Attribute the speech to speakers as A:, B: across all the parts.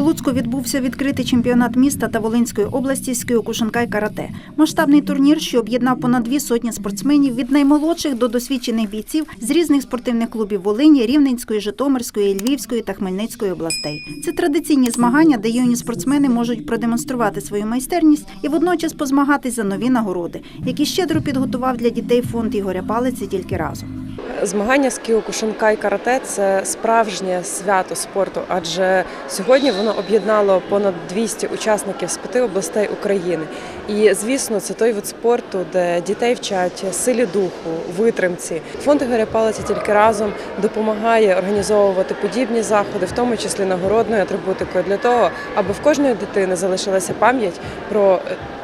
A: У Луцьку відбувся відкритий чемпіонат міста та Волинської області з кіокушинкай карате. Масштабний турнір, що об'єднав понад дві сотні спортсменів від наймолодших до досвідчених бійців з різних спортивних клубів Волині, Рівненської, Житомирської, Львівської та Хмельницької областей. Це традиційні змагання, де юні спортсмени можуть продемонструвати свою майстерність і водночас позмагатись за нові нагороди, які щедро підготував для дітей фонд Ігоря Палиці тільки разом.
B: Змагання з кіокушинкай карате це справжнє свято спорту, адже сьогодні воно об'єднало понад 200 учасників з п'яти областей України. І звісно, це той вид спорту, де дітей вчать силі духу, витримці. Фонд Ігоря Палиця тільки разом допомагає організовувати подібні заходи, в тому числі нагородною атрибутикою, для того, аби в кожної дитини залишилася пам'ять про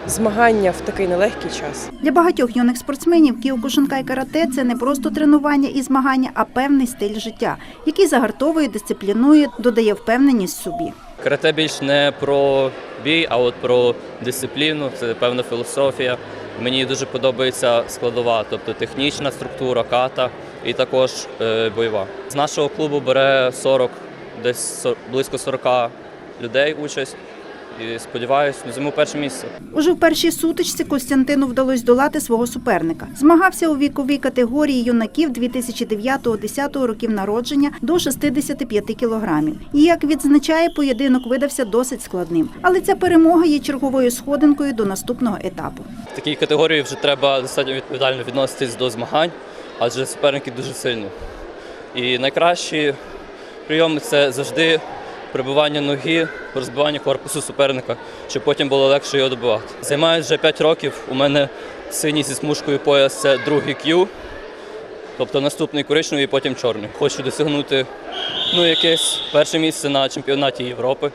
B: змагання в такий нелегкий час.
A: Для багатьох юних спортсменів кіокушинкай карате це не просто тренування і змагання, а певний стиль життя, який загартовує, дисциплінує, додає впевненість в собі.
C: Карате більш не про бій, а от про дисципліну, це певна філософія. Мені дуже подобається складова, тобто технічна структура, ката і також е, бойова. З нашого клубу бере 40, десь близько 40 людей участь. І сподіваюся, займу перше місце.
A: Уже в першій сутичці Костянтину вдалося долати свого суперника. Змагався у віковій категорії юнаків 2009-10 років народження до 65 кілограмів. І як відзначає, поєдинок видався досить складним. Але ця перемога є черговою сходинкою до наступного етапу.
C: В такій категорії вже треба достатньо відповідально відноситись до змагань, адже суперники дуже сильні. І найкращі прийоми це завжди прибивання ноги, розбивання корпусу суперника, щоб потім було легше його добивати. Займаю вже 5 років. У мене синій зі смужкою пояс це другий Q, тобто наступний коричневий і потім чорний. Хочу досягнути ну, якесь перше місце на чемпіонаті Європи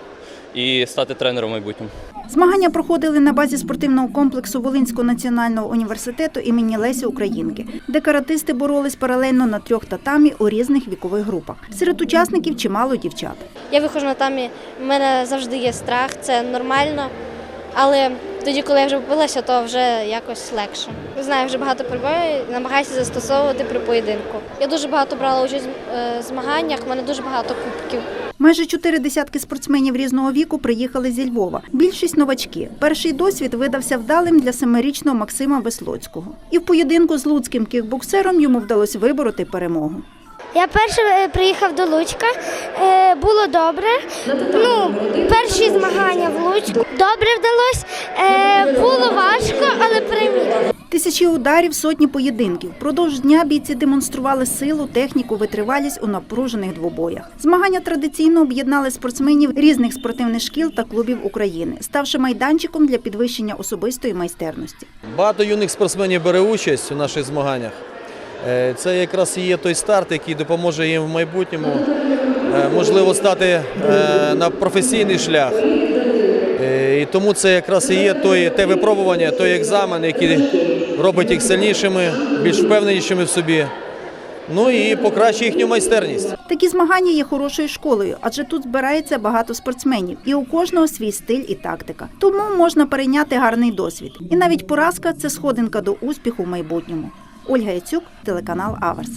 C: і стати тренером в майбутньому.
A: Змагання проходили на базі спортивного комплексу Волинського національного університету імені Лесі Українки, де каратисти боролись паралельно на трьох татамі у різних вікових групах. Серед учасників чимало дівчат.
D: Я виходжу на тамі, в мене завжди є страх, це нормально. Але тоді, коли я вже побилася, то вже якось легше. Знаю, вже багато прибою, намагаюся застосовувати при поєдинку. Я дуже багато брала участь в е, змаганнях, в мене дуже багато кубків.
A: Майже чотири десятки спортсменів різного віку приїхали зі Львова. Більшість новачки. Перший досвід видався вдалим для семирічного Максима Веслоцького. І в поєдинку з луцьким кікбоксером йому вдалося вибороти перемогу.
E: Я перше приїхав до Луцька, е, було добре. Ну, перші змагання в Луцьку добре вдалося. Е, було важко, але переміг.
A: Тисячі ударів, сотні поєдинків. Продовж дня бійці демонстрували силу, техніку, витривалість у напружених двобоях. Змагання традиційно об'єднали спортсменів різних спортивних шкіл та клубів України, ставши майданчиком для підвищення особистої майстерності.
F: Багато юних спортсменів бере участь у наших змаганнях. Е, Це якраз є той старт, який допоможе їм в майбутньому е, можливо стати е, на професійний шлях. Е, І тому це якраз і є той, те випробування, той екзамен, який робить їх сильнішими, більш впевненішими в собі. Ну і покращує їхню майстерність.
A: Такі змагання є хорошою школою, адже тут збирається багато спортсменів, і у кожного свій стиль і тактика. Тому можна перейняти гарний досвід. І навіть поразка це сходинка до успіху в майбутньому. Ольга Яцюк, телеканал Аверс.